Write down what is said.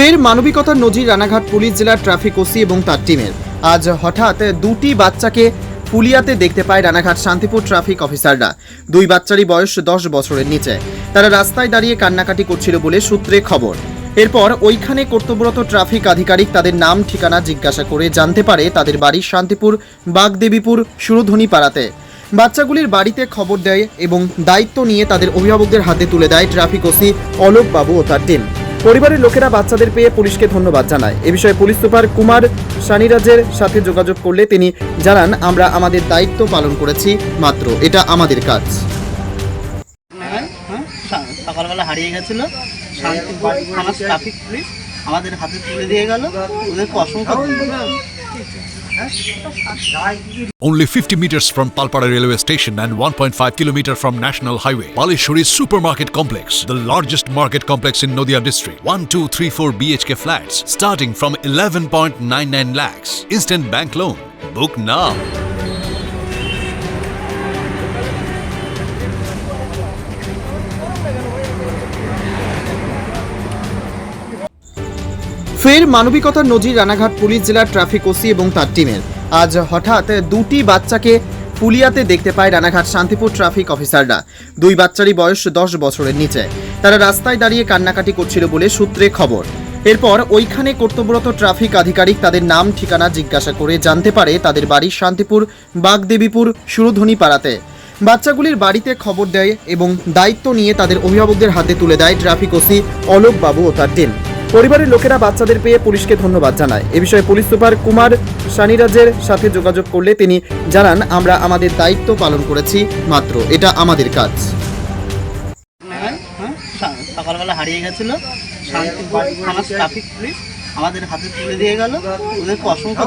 ফের মানবিকতার নজির রানাঘাট পুলিশ জেলার ট্রাফিক ওসি এবং তার টিমের। আজ হঠাৎ দুটি বাচ্চাকে ফুলিয়াতে দেখতে পায় রানাঘাট শান্তিপুর ট্রাফিক অফিসাররা। দুই বাচ্চারই বয়স দশ বছরের নিচে। তারা রাস্তায় দাঁড়িয়ে কান্নাকাটি করছিল বলে সূত্রে খবর। এরপর ওইখানে কর্তব্যরত ট্রাফিক আধিকারিক তাদের নাম, ঠিকানা জিজ্ঞাসা করে জানতে পারে তাদের বাড়ি শান্তিপুর, বাগদেবীপুর সুরধ্বনি পাড়াতে বাচ্চাগুলির বাড়িতে খবর দেয় এবং দায়িত্ব নিয়ে তাদের অভিভাবকদের হাতে তুলে দেয় ট্রাফিক ওসি অলোক বাবু ও তার টিম। পরিবারের লোকেরা বাচ্চাদের পেয়ে পুলিশকে ধন্যবাদ জানায়। এ বিষয়ে পুলিশ সুপার কুমার সানিরাজের সাথে যোগাযোগ করলে তিনি জানান, আমরা আমাদের দায়িত্ব পালন করেছি মাত্র। এটা আমাদের কাজ। হ্যাঁ হ্যাঁ সকালবেলা হারিয়ে গেছিল। আমাদের হাতে তুলে দিয়ে গেল। ওদেরকে অসংখ্য। Only 50 meters from Palpara railway station and 1.5 kilometer from National Highway, Palishuri Supermarket Complex, the largest market complex in Noida district. 1, 2, 3, 4 BHK flats starting from 11.99 lakhs. Instant bank loan. Book now. ফের মানবিকতার নজির Ranaghat police জেলার traffic OC এবং তার টিমের। আজ হঠাৎ দুটি বাচ্চাকে পুলিয়াতে দেখতে পায় রানাঘাট শান্তিপুর ট্রাফিক অফিসাররা। দুই বাচ্চারই বয়স দশ বছরের নিচে। তারা রাস্তায় দাঁড়িয়ে কান্নাকাটি করছিল বলে সূত্রে খবর। এরপর ওইখানে কর্তব্যরত ট্রাফিক আধিকারিক তাদের নাম, ঠিকানা জিজ্ঞাসা করে জানতে পারে তাদের বাড়ি শান্তিপুর, বাগদেবীপুর সুরধ্বনি পাড়াতে বাচ্চাগুলির বাড়িতে খবর দেয় এবং দায়িত্ব নিয়ে তাদের অভিভাবকদের হাতে তুলে দেয় ট্রাফিক ওসি অলোক বাবু ও তার টিম। পরিবারের লোকেরা বাচ্চাদের পেয়ে পুলিশকে ধন্যবাদ জানায়। এ বিষয়ে পুলিশ সুপার কুমার সানিরাজের সাথে যোগাযোগ করলে তিনি জানান, আমরা আমাদের দায়িত্ব পালন করেছি মাত্র। এটা আমাদের কাজ। হ্যাঁ সকালবেলা হারিয়ে গেছিল। আমাদের হাতে তুলে দিয়ে গেল। ওদেরকে অসংখ্য।